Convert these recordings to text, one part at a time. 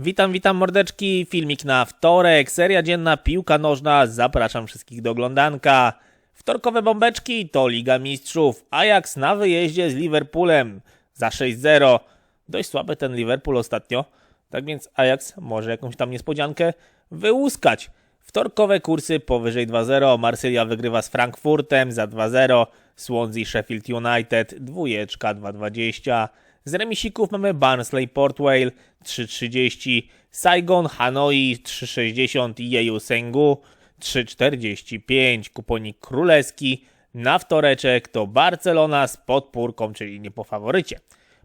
Witam, witam mordeczki, filmik na wtorek, seria dzienna piłka nożna, zapraszam wszystkich do oglądanka. Wtorkowe bombeczki to Liga Mistrzów, Ajax na wyjeździe z Liverpoolem za 6-0. Dość słaby ten Liverpool ostatnio, tak więc Ajax może jakąś tam niespodziankę wyłuskać. Wtorkowe kursy powyżej 2-0, Marsylia wygrywa z Frankfurtem za 2-0, Swansea Sheffield United dwójeczka 2-20. Z remisików mamy Barnsley Port Vale 3.30, Saigon Hanoi 3.60 i Jeju Sengu 3.45. Kuponik królewski na wtoreczek to Barcelona z podpórką, czyli nie po faworycie.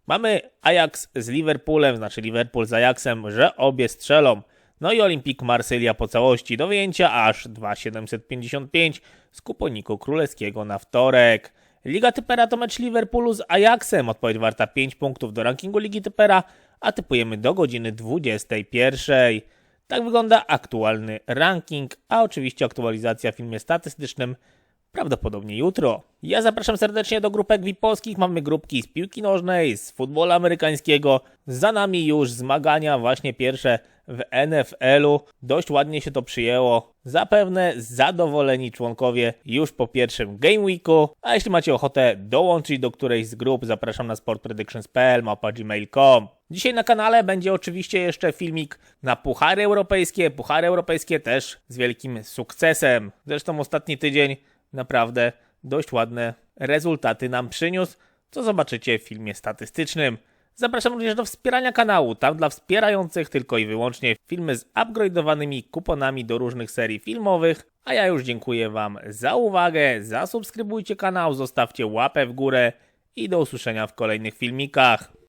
Mamy Ajax z Liverpoolem, znaczy Liverpool z Ajaxem, że obie strzelą. No i Olimpik Marsylia po całości do wyjęcia aż 2,755 z kuponiku królewskiego na wtorek. Liga Typera to mecz Liverpoolu z Ajaxem. Odpowiedź warta 5 punktów do rankingu Ligi Typera, a typujemy do godziny 21. Tak wygląda aktualny ranking, a oczywiście aktualizacja w filmie statystycznym prawdopodobnie jutro. Ja zapraszam serdecznie do grupek VIP polskich. Mamy grupki z piłki nożnej, z futbolu amerykańskiego. Za nami już zmagania właśnie pierwsze w NFL-u. Dość ładnie się to przyjęło. Zapewne zadowoleni członkowie już po pierwszym Game Weeku. A jeśli macie ochotę dołączyć do którejś z grup, zapraszam na sportpredictions.pl, mapa gmail.com. Dzisiaj na kanale będzie oczywiście jeszcze filmik na Puchary Europejskie. Puchary Europejskie też z wielkim sukcesem. Zresztą ostatni tydzień naprawdę dość ładne rezultaty nam przyniósł, co zobaczycie w filmie statystycznym. Zapraszam również do wspierania kanału, tam dla wspierających tylko i wyłącznie filmy z upgrade'owanymi kuponami do różnych serii filmowych, a ja już dziękuję Wam za uwagę, zasubskrybujcie kanał, zostawcie łapę w górę i do usłyszenia w kolejnych filmikach.